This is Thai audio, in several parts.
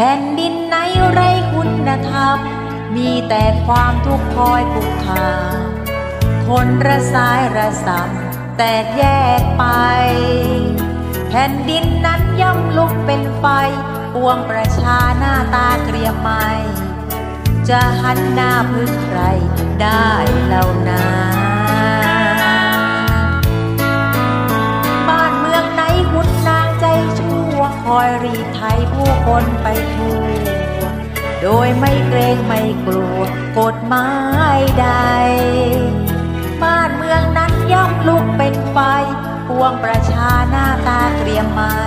แผ่นดินไหนไรคุณธรรม มีแต่ความทุกข์คอยคุกคามคนระสายระสำแตกแยกไป แผ่นดินนั้นย่อมลุกเป็นไฟปวงประชาหน้าตาเกรียมไม่ จะหันหน้าพึ่งใครได้เล่านา โดยไม่เกรงไม่กลัวกฎหมายใด บ้านเมืองนั้นย่อมลุกเป็นไฟปวงประชาหน้าตาเกรียมไม่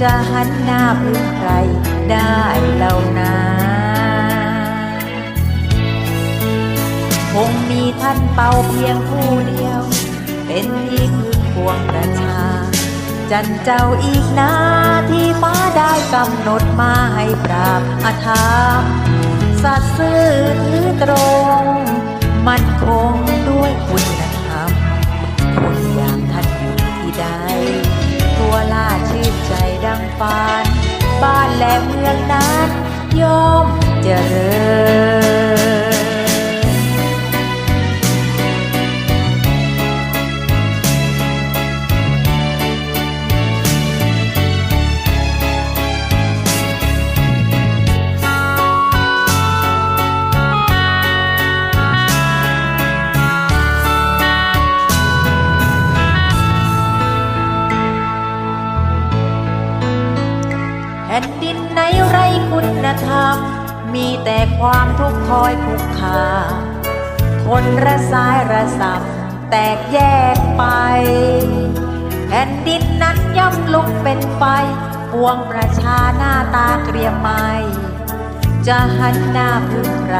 จะหันหน้าพึ่งใครได้เล่านาคงมีท่านเป่าเพียงผู้เดียว เป็นที่พึ่งพวงประชา จันเจ้าอีกนาที่ฟ้าได้กำหนดมาให้ปราบอาธรรมสัตย์ซื่อถือตรง มันคงด้วยคุณธรรมคนอย่างท่านอยู่ที่ใดทั่วลาชื่นใจดังฟาน บ้านและเมืองนั้นยอมเจริญ มีแต่ความทุกข์คอยคุกคาคนระสายระสำแตกแยกไป แผ่นดินนั้นย่อมลุกเป็นไฟ ปวงประชาหน้าตาเกรียมไม่ จะหันหน้าพึ่งใคร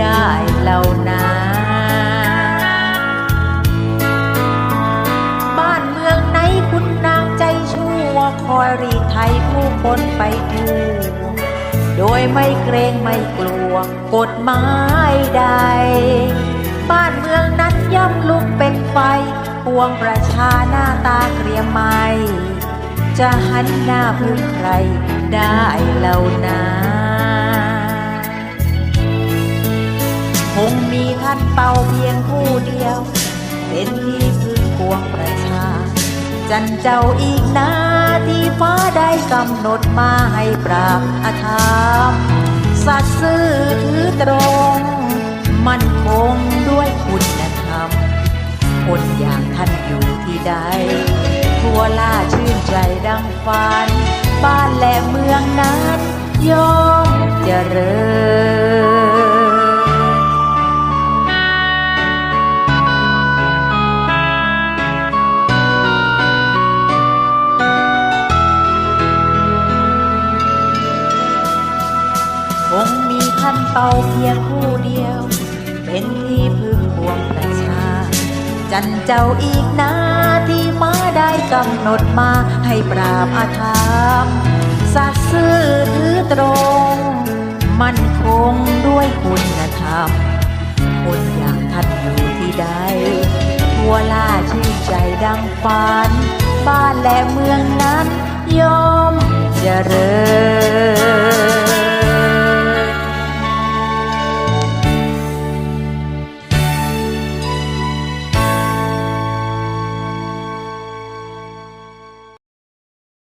ได้เล่านาบ้านเมืองไหนคุณนางใจชั่ว คอยรีดไถผู้คนไปทั่ว โดยไม่เกรงไม่กลัวกฎหมายใด บ้านเมืองนั้นย่อมลุกเป็นไฟปวงประชาหน้าตาเกรียมไม่จะหันหน้าพึ่งใครได้เล่านาคงมีท่านเป่าเพียงผู้เดียว เป็นที่พึ่งพวงประชา จันเจ้าอีกนาที่ฟ้าได้กำหนดมาให้ปราบอาธรรมสัตย์ซื่อถือตรง มันคงด้วยคุณธรรม คนอย่างท่านอยู่ที่ใด ทั่วล่าชื่นใจดังฝัน บ้านและเมืองนั้นย่อมเจริญ เป่าเพียงผู้เดียว เป็นที่พึ่งพวงประชา จันเจ้าอีกนาที่ฟ้าได้กำหนดมาให้ปราบอาธรรมสัตย์ซื่อถือตรง มันคงด้วยคุณธรรมคนอย่างท่านอยู่ที่ใดทั่วล่าชื่นใจดังฝัน บ้านและเมืองนั้นยอมเจริญ